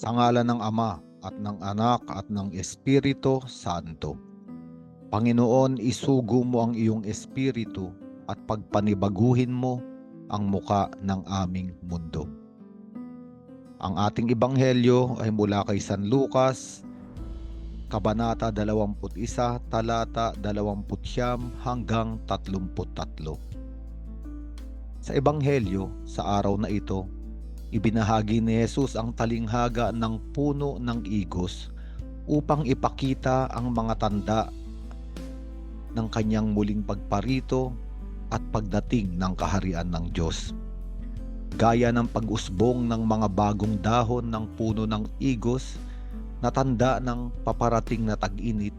Sa ngalan ng Ama at ng Anak at ng Espiritu Santo. Panginoon, isugo mo ang iyong espiritu at pagpanibaguhin mo ang muka ng aming mundo. Ang ating ebanghelyo ay mula kay San Lucas, Kabanata 21, talata 29 hanggang 33. Sa ebanghelyo, sa araw na ito, ibinahagi ni Jesus ang talinghaga ng puno ng igos upang ipakita ang mga tanda ng kanyang muling pagparito at pagdating ng kaharian ng Diyos. Gaya ng pag-usbong ng mga bagong dahon ng puno ng igos na tanda ng paparating na tag-init,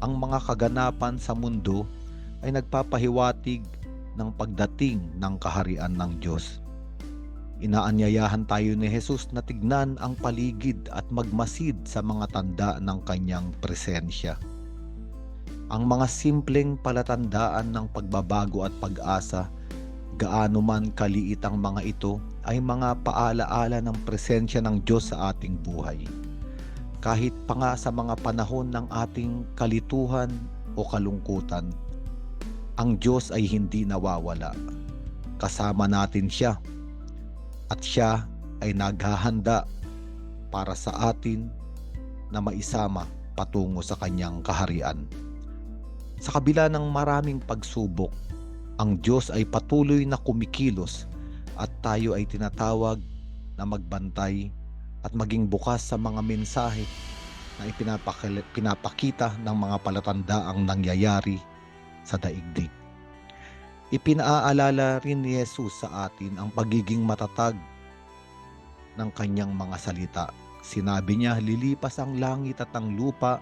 ang mga kaganapan sa mundo ay nagpapahiwatig ng pagdating ng kaharian ng Diyos. Inaanyayahan tayo ni Jesus na tignan ang paligid at magmasid sa mga tanda ng kanyang presensya. Ang mga simpleng palatandaan ng pagbabago at pag-asa, gaano man kaliit ang mga ito, ay mga paalaala ng presensya ng Diyos sa ating buhay. Kahit pa nga sa mga panahon ng ating kalituhan o kalungkutan, ang Diyos ay hindi nawawala. Kasama natin siya at siya ay naghahanda para sa atin na maisama patungo sa kanyang kaharian. Sa kabila ng maraming pagsubok, ang Diyos ay patuloy na kumikilos at tayo ay tinatawag na magbantay at maging bukas sa mga mensahe na ipinapakil- pinapakita ng mga palatandaang nangyayari sa daigdig. Ipinaalala rin ni Jesus sa atin ang pagiging matatag ng kanyang mga salita. Sinabi niya, lilipas ang langit at ang lupa,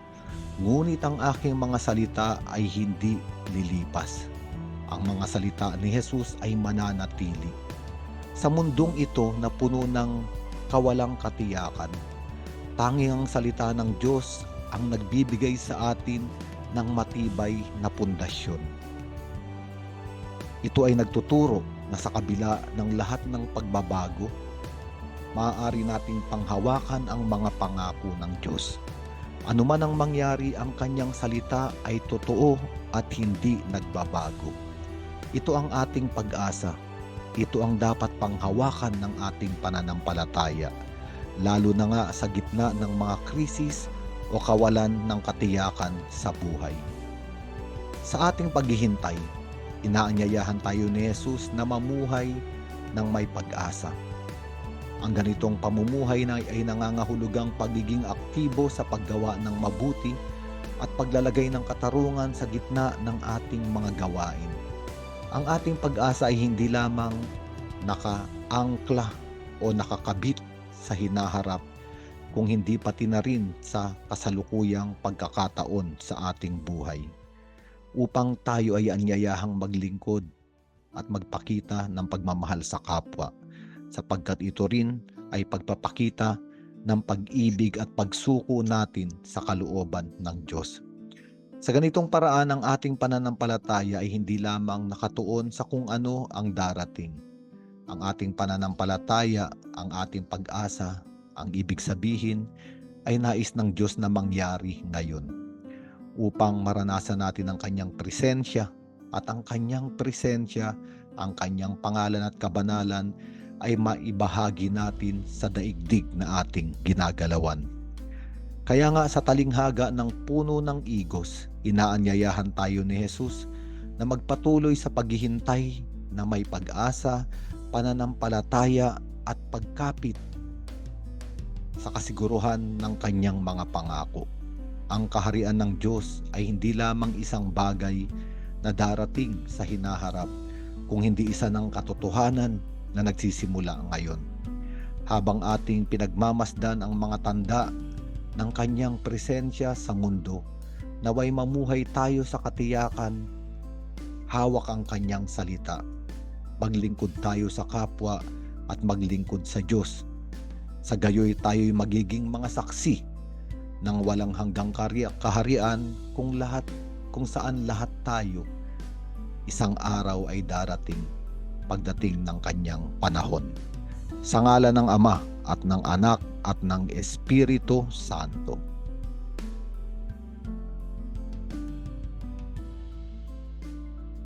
ngunit ang aking mga salita ay hindi lilipas. Ang mga salita ni Jesus ay mananatili. Sa mundong ito na puno ng kawalang katiyakan, tanging ang salita ng Diyos ang nagbibigay sa atin ng matibay na pundasyon. Ito ay nagtuturo na sa kabila ng lahat ng pagbabago, maaari nating panghawakan ang mga pangako ng Diyos. Ano man ang mangyari, ang kanyang salita ay totoo at hindi nagbabago. Ito ang ating pag-asa. Ito ang dapat panghawakan ng ating pananampalataya, lalo na nga sa gitna ng mga krisis o kawalan ng katiyakan sa buhay. Sa ating paghihintay, inaanyayahan tayo ni Jesus na mamuhay ng may pag-asa. Ang ganitong pamumuhay na ay nangangahulugang pagiging aktibo sa paggawa ng mabuti at paglalagay ng katarungan sa gitna ng ating mga gawain. Ang ating pag-asa ay hindi lamang nakaangkla o nakakabit sa hinaharap kung hindi pati na rin sa kasalukuyang pagkakataon sa ating buhay upang tayo ay anyayahang maglingkod at magpakita ng pagmamahal sa kapwa sapagkat ito rin ay pagpapakita ng pag-ibig at pagsuko natin sa kalooban ng Diyos. Sa ganitong paraan ang ating pananampalataya ay hindi lamang nakatuon sa kung ano ang darating. Ang ating pananampalataya, ang ating pag-asa, ang ibig sabihin ay nais ng Diyos na mangyari ngayon upang maranasan natin ang kanyang presensya at ang kanyang presensya, ang kanyang pangalan at kabanalan ay maibahagi natin sa daigdig na ating ginagalawan. Kaya nga sa talinghaga ng puno ng igos, inaanyayahan tayo ni Jesus na magpatuloy sa paghihintay na may pag-asa, pananampalataya at pagkapit sa kasiguruhan ng kanyang mga pangako. Ang kaharian ng Diyos ay hindi lamang isang bagay na darating sa hinaharap, kung hindi isa ng katotohanan na nagsisimula ngayon. Habang ating pinagmamasdan ang mga tanda ng kanyang presensya sa mundo, naway mamuhay tayo sa katiyakan, hawak ang kanyang salita, maglingkod tayo sa kapwa at maglingkod sa Diyos. Sa gayoy tayo'y magiging mga saksi ng walang hanggang kaharian kung lahat kung saan lahat tayo isang araw ay darating pagdating ng kanyang panahon. Sa ngala ng Ama at ng Anak at ng Espiritu Santo.